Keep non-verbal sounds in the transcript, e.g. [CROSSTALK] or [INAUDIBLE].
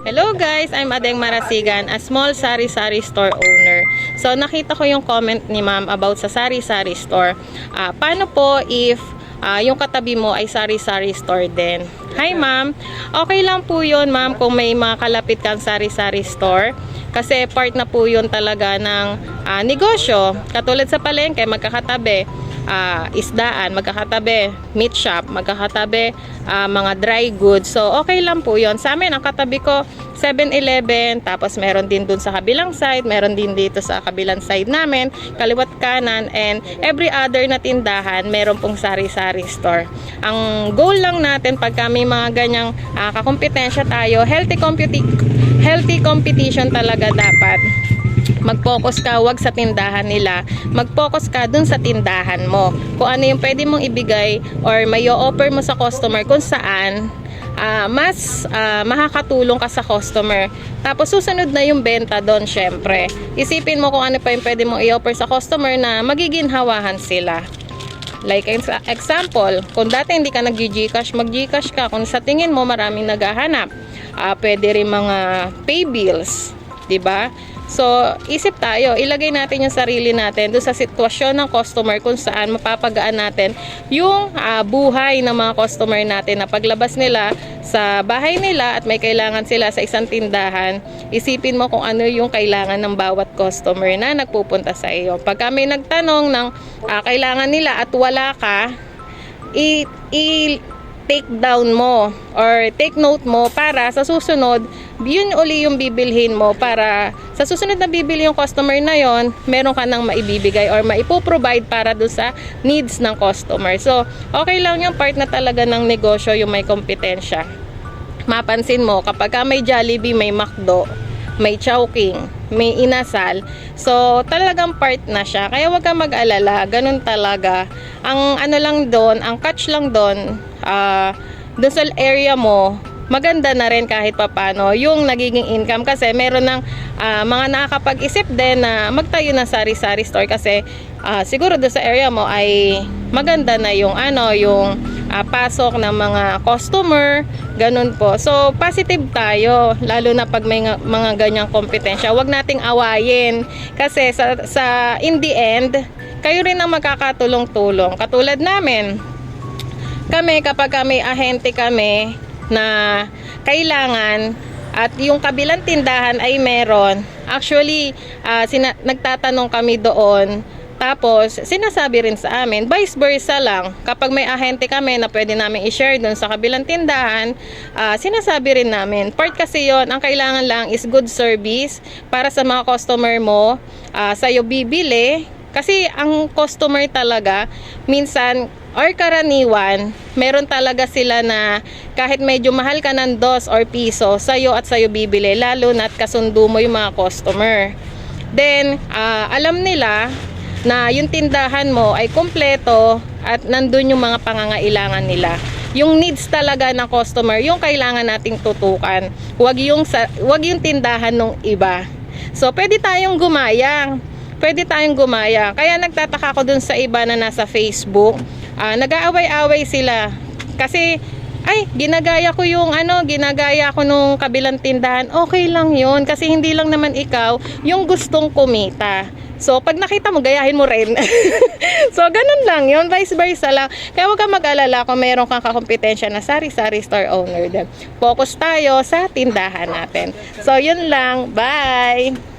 Hello guys, I'm Adeng Marasigan, a small sari-sari store owner. So nakita ko yung comment ni ma'am about sa sari-sari store. Ah, paano po if ah, yung katabi mo ay sari-sari store din? Hi ma'am, okay lang po yun ma'am kung may mga kalapit kang sari-sari store. Kasi part na po yun talaga ng ah, negosyo. Katulad sa palengke, magkakatabi ah, isdaan, magkakatabi meat shop, magkakatabi ah, mga dry goods. So, okay lang po yon Sa amin, ang katabi ko, 7-Eleven, tapos meron din dun sa kabilang side, meron din dito sa kabilang side namin, kaliwat kanan, and every other na tindahan, meron pong sari-sari store. Ang goal lang natin, pag kami mga ganyang ah, kakompetensya tayo, healthy, competi- healthy competition talaga dapat. Mag-focus ka wag sa tindahan nila. Mag-focus ka dun sa tindahan mo. Kung ano yung pwede mong ibigay or may offer mo sa customer kung saan ah, mas ah, makakatulong ka sa customer. Tapos susunod na yung benta doon syempre. Isipin mo kung ano pa yung pwede mong i-offer sa customer na magiginhawahan sila Like ex- example, kung dati hindi ka nag-Gcash, mag-Gcash ka. Kung sa tingin mo maraming naghahanap, ah pwede rin mga pay bills, 'di ba? So, isip tayo, ilagay natin yung sarili natin doon sa sitwasyon ng customer kung saan mapapagaan natin yung ah, buhay ng mga customer natin na paglabas nila sa bahay nila at may kailangan sila sa isang tindahan, isipin mo kung ano yung kailangan ng bawat customer na nagpupunta sa iyo. Pag kami nagtanong ng ah, kailangan nila at wala ka, i, i take down mo or take note mo para sa susunod yun uli yung bibilhin mo para sa susunod na bibili yung customer na yon meron ka nang maibibigay or maipoprovide para do sa needs ng customer so okay lang yung part na talaga ng negosyo yung may kompetensya mapansin mo kapag ka may Jollibee may McDo may Chowking, may inasal. So, talagang part na siya. Kaya wag kang mag-alala. Ganun talaga. Ang ano lang doon, ang catch lang doon, ah, doon sa area mo, maganda na rin kahit papano yung nagiging income kasi meron ng ah, mga nakakapag-isip din na magtayo ng sari-sari store kasi ah, siguro doon sa area mo ay maganda na yung ano, yung ah, pasok ng mga customer, ganun po. So, positive tayo, lalo na pag may mga ganyang kompetensya. Huwag nating awayin kasi sa, sa in the end, kayo rin ang magkakatulong-tulong. Katulad namin, kami kapag kami ahente kami na kailangan at yung kabilang tindahan ay meron actually ah, sina- nagtatanong kami doon. Tapos sinasabi rin sa amin vice versa lang. Kapag may ahente kami na pwede namin i-share doon sa kabilang tindahan ah, sinasabi rin namin. Part kasi yon ang kailangan lang is good service para sa mga customer mo ah, sa'yo bibili. Kasi ang customer talaga minsan or karaniwan, meron talaga sila na kahit medyo mahal ka ng dos or piso, sa'yo at sa'yo bibili, lalo na't kasundo mo yung mga customer. Then, ah, alam nila na yung tindahan mo ay kompleto at nandun yung mga pangangailangan nila. Yung needs talaga ng customer, yung kailangan nating tutukan. Huwag yung, huwag yung tindahan ng iba. So, pwede tayong gumayang pwede tayong gumaya. Kaya nagtataka ko dun sa iba na nasa Facebook, ah, nag-aaway-away sila. Kasi, ay, ginagaya ko yung ano, ginagaya ko nung kabilang tindahan. Okay lang yon kasi hindi lang naman ikaw yung gustong kumita. So, pag nakita mo, gayahin mo rin. [LAUGHS] so, ganun lang yun. Vice versa lang. Kaya huwag kang mag-alala kung meron kang kakompetensya na sari-sari store owner din. Focus tayo sa tindahan natin. So, yun lang. Bye!